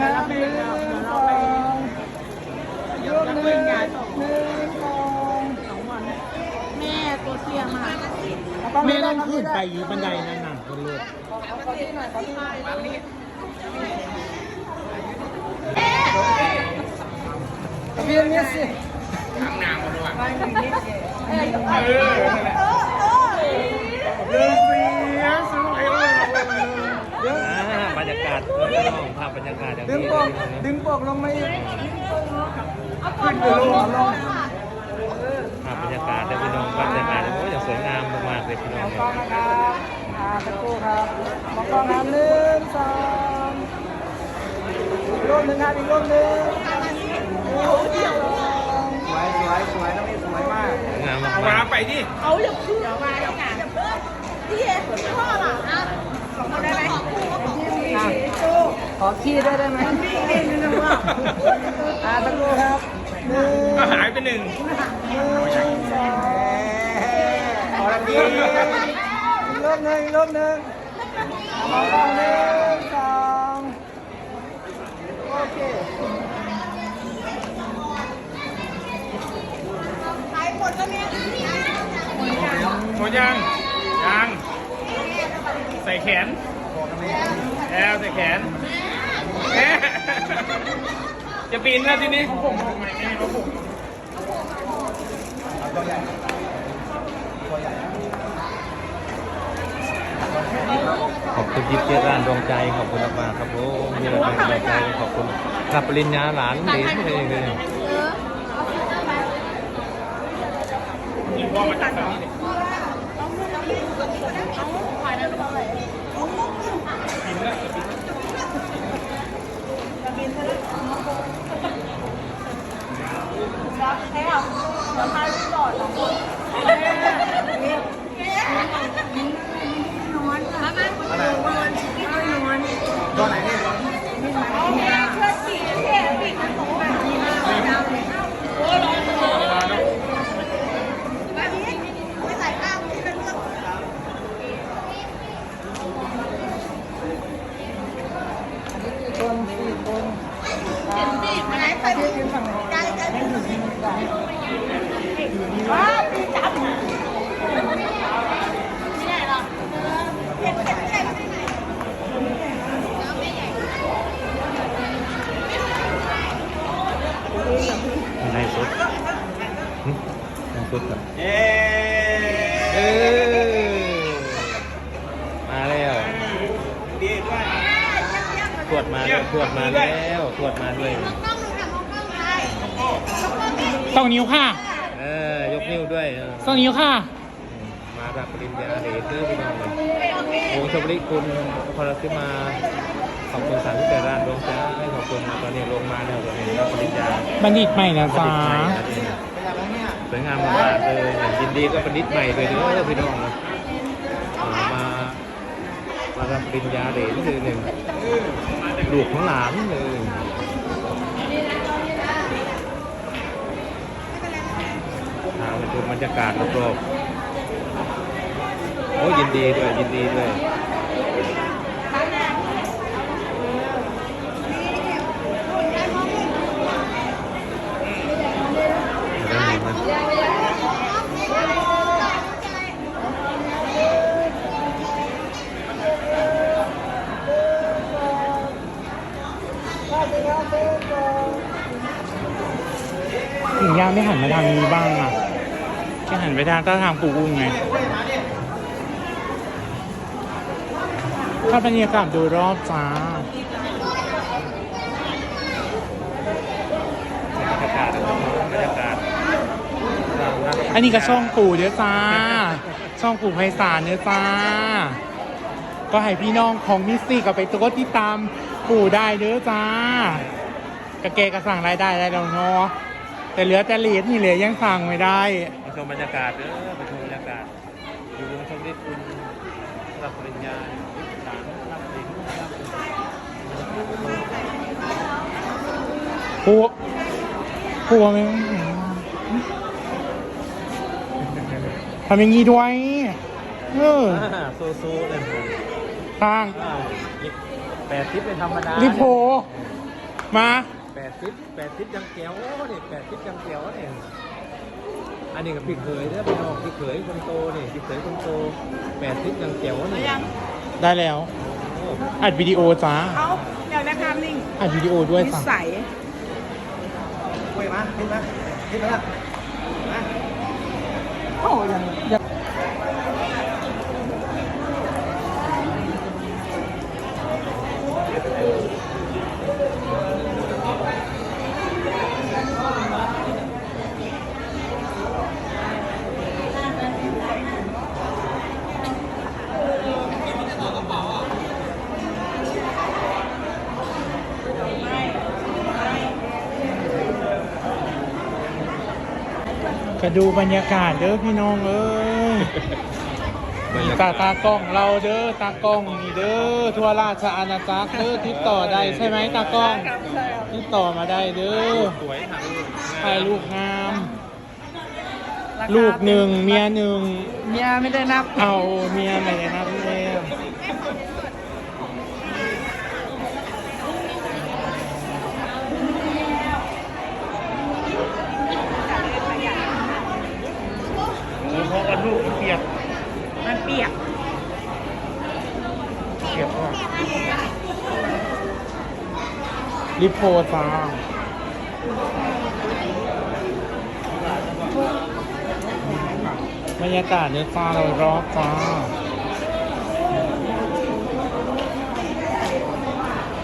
อะมองกล้องครับหนึ่งสองยกหนึ่งหนึ่งสองแม่ตัวเตี้ยมากแม่ต้องขึ้นไปอยู่บันไดนั่นน่ะคนเลือดขอที่หน่อยขอที่หน่อยพี่เมียสิอ่าบร รยากาศพี่น้องภาพบรรยากาศอย่างดึงนี้ปกพี่น้องนะดึงปกลงมาอีกเอาก่อนลงลงลงค่ะภาพบรรยากาศแต่พี่น้องบรรยากาศโอ้ยอย่างสวยงามมากๆเลยพี่น้องมองกล้องนะครับอ่าตะกู้ครับมองกล้องครับหนึ่งสองอีกรูปหนึ่งครับอีกรูปหนึ่งหนึ่งสองสวยสวยสวยต้องมีสวยมากสวยงามมากๆเอาอย่าพึ่งเอามาแล้วกันพี่เอ๋พ่อล่ะนะเอาได้ไหมขอคู่ก็ขอคู่ อะข อขี้ด้วยได้ไหมอ่าตะกู้ครับหนึ่งก็หายไปหนึ่งหนึ่งสองขอทีอีกรูปหนึ่งอีกรูปหนึ่งมองกล้องหนึ่งสองโอเคขายหมดแล้วเนี่ยหมดยัง ยัง ใส่แขน แล้วใส่แขน แม่จะปีนแล้วทีนี้ผมทำไมไม่ให้เขาผมขอบคุณยิปเจร้านดวงใจขอบคุณมากๆครับผมมีอะไรเป็นกำลังใจขอบคุณรับปริญญาหลานดีเลยเลยยิงว่ามาจากฝั่งนี้เนี่ยปีนแล้วปีน คนสี่คนเห็นสิมาไหนใครที่ยืนฝั่งไหนได้ได้ไม่ถึงที่มันได้ว้าปีจับ ในสุดหึในสุดครับ เย้ เออมาแล้ว ดีด้วย ตรวจมาแล้วตรวจมาแล้วตรวจมาด้วย สองนิ้วค่ะเออยกนิ้วด้วยเออสองนิ้วค่ะ มารับปริญญาเหรียญเด้อพี่น้องเลยวงชมริคุณพรสิมาขอบคุณสามที่แต่ร้านดวงใจขอบคุณตอนนี้ลงมาแล้วตอนนี้รับปริญญาบัณฑิตใหม่นะบัณจ๊ะฑิตใหม่นะสวยงามมากๆเลยยินดีกับบัณฑิตใหม่เลยเด้อพี่น้องนะอ่ามามารับปริญญาเหรียญคือหนึ่งลูกของหลานเลยพาไป ดูบรรยากาศรอบๆโอ้ยินดีด้วยยินดีด้วยถึงย่าไม่หันมาทางนี้บ้างอะแค่หั นไปทางต้าทางปูอุ้งไง ถ้าบรรยากาศโดยรอบจ้าบรรยากาศบรรยากาศอันนี้ก็ช่องปู่เด้อจ้า ช่องปู่ไพศาลเด้อจ้า ก็ให้พี่น้องของมิสซี่กับไปตัวที่ตามปู่ได้เด้อจ้ากระเกกระสั่งรายได้ได้แล้วเนาะแต่เหลือแต่เหรียญนี่เหลือยังสั่งไม่ได้ ชมบรรยากาศเด้อมาชมบรรยากาศ อยู่วงชมฤทธิ์คุณรับปริญญาหลานรับปริญญาปู่ปู่ไหมทำอย่างนี้ด้วยเอออ่าสู้ๆเลยสร้างอ่ายิบแปดทิปเป็นธรรมดารีโพ มาแปดทิปแปดทิปยังเกียวนี่แปดทิปยังเกียวนี่ อันนี้กับพี่เขยเด้อพี่น้องพี่เขยคนโตนี่พี่เขยคนโตแปดทิปยังเกียวนี่ยังได้แล้ว โอ้อัดวิดีโอจ้าเขาอยากได้ภาพนิ่งอัดวิดีโอด้วยนิจ้าสัยเฮ้ยมาขึ้นมาขึ้นมามาโอ้ยังยัง ก็ดูบรรยากาศเด้อพี่น้องเอ้ยนี่ตาตากล้องเราเด้อตากล้องนี่เด้อทั่วราชอาณาจักรเด้อติดต่อได้ใช่ไหมตากล้องติดต่อมาได้เด้อสวยถ่ายรูปถ่ายลูกงาม ลูกหนึ่งเมียหนึ่งเมียไม่ได้นับ เอาเมียไม่ได้นับแล้ว เพราะว่าลูกเปียกมันเปียกเปียกมากริโพจ้าบรรยากาศเนี่ยจ้าเรารอบจ้า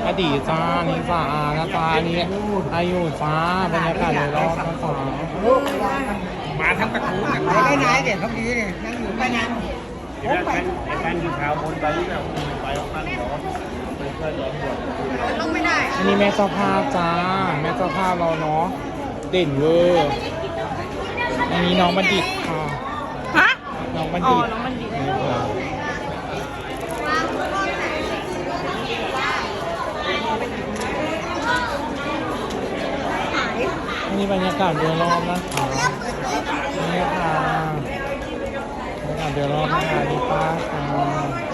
อดีตจ้านี่จ้านะจ้านี่อายุจ้าบรรยากาศโดยรอบจ้าจ้ามาทั้งตะกูลไปได้ไหนเดี๋ยวเขาดีเนี่ยนั่งอยู่ไปนั่งไอ้แฟนไอ้แฟนกินข้าวบนไปแล้วไปออกพันหรอไปเพื่อนร้อนหมดลงไม่ได้อันนี้แม่เจ้าภาพจ้า แม่เจ้าภาพเราเนาะเด่นเวอร์อันนี้น้องบัณฑิตค่ะฮะน้องบัณฑิตน้องมันนี่ค่ะอันนี้บรรยากาศโดยรอบนะคะ นี่ค่ะบรรยากาศโดยรอบนะคะนี่ป้าค่ะ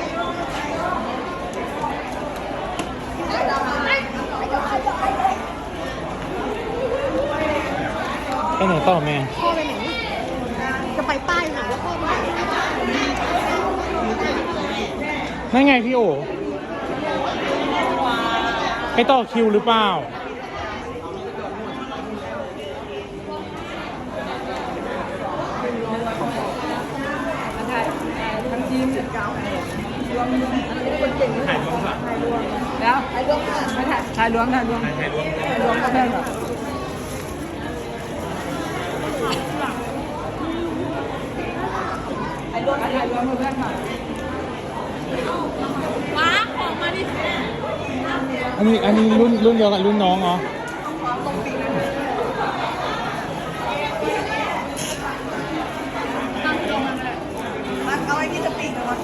ไปไหนต่อแม่ พ่อไปไหนจะไปใต้หาแล้วพ่อไปไหนนั่นไงพี่โอ ไปต่อคิวหรือเปล่า ทั้งทีมเก้ารวมคนเก่งถ่ายรวมป่ะแล้วถ่ายรวมไม่ถ่ายถ่ายรวมถ่ายรวมถ่ายรวมถ่ายรวมกับเพื่อนเหรอถ่ายรวมถ่ายรวมเพื่อนค่ะว้าของมาดิอันนี้อันนี้รุ่นรุ่นเดียวกับรุ่นน้องเหรอ เอาไอ้นี่จะปีกเหรอ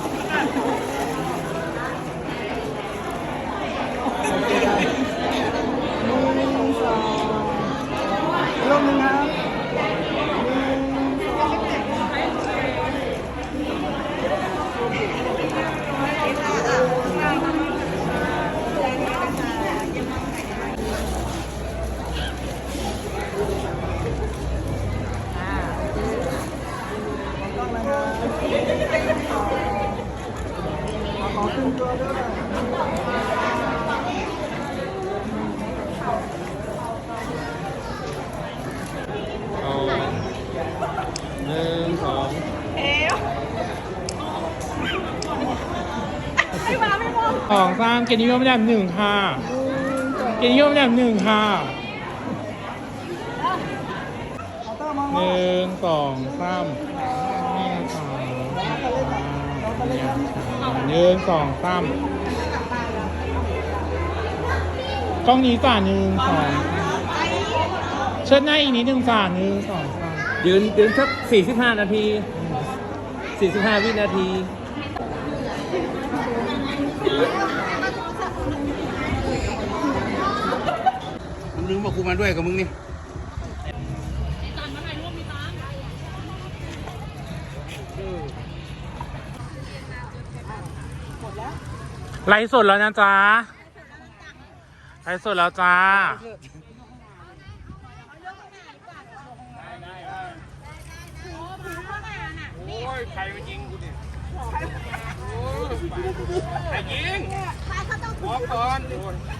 ลงหนึ่งครับ เอาหนึ่งสอง เอวไม่มาไม่มอง สองสามเกียรตินิยมอันดับหนึ่งค่ะ เกียรตินิยมอันดับหนึ่งค่ะเอาเตอร์มหนึ่งสองสามนี่ค่ะหนึ่งสองสามกล้องนี้จ่าหนึ่งสองเชิดหน้าอีกนิดหนึ่งจ่าหนึ่งสองสามยืนยืนสักสี่สิบห้านาทีสี่สิบห้าวินาที มึงลืมว่า กูมาด้วยกับมึงนี่ไลฟ์สดแล้วนะจ๊ะท้ายสุดแล้วจ้า โอ้ยใครมายิงกูเนี่ยโอ้ยใครยิงบอกก่อนโอ้ยก็บอกให้ออกเลยปากกูบอกบอกไปนั่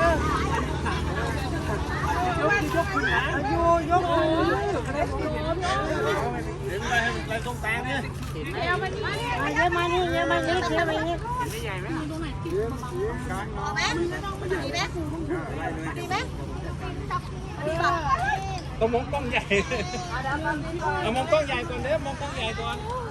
ด้อมองกล้องใหญ่ก่อนเ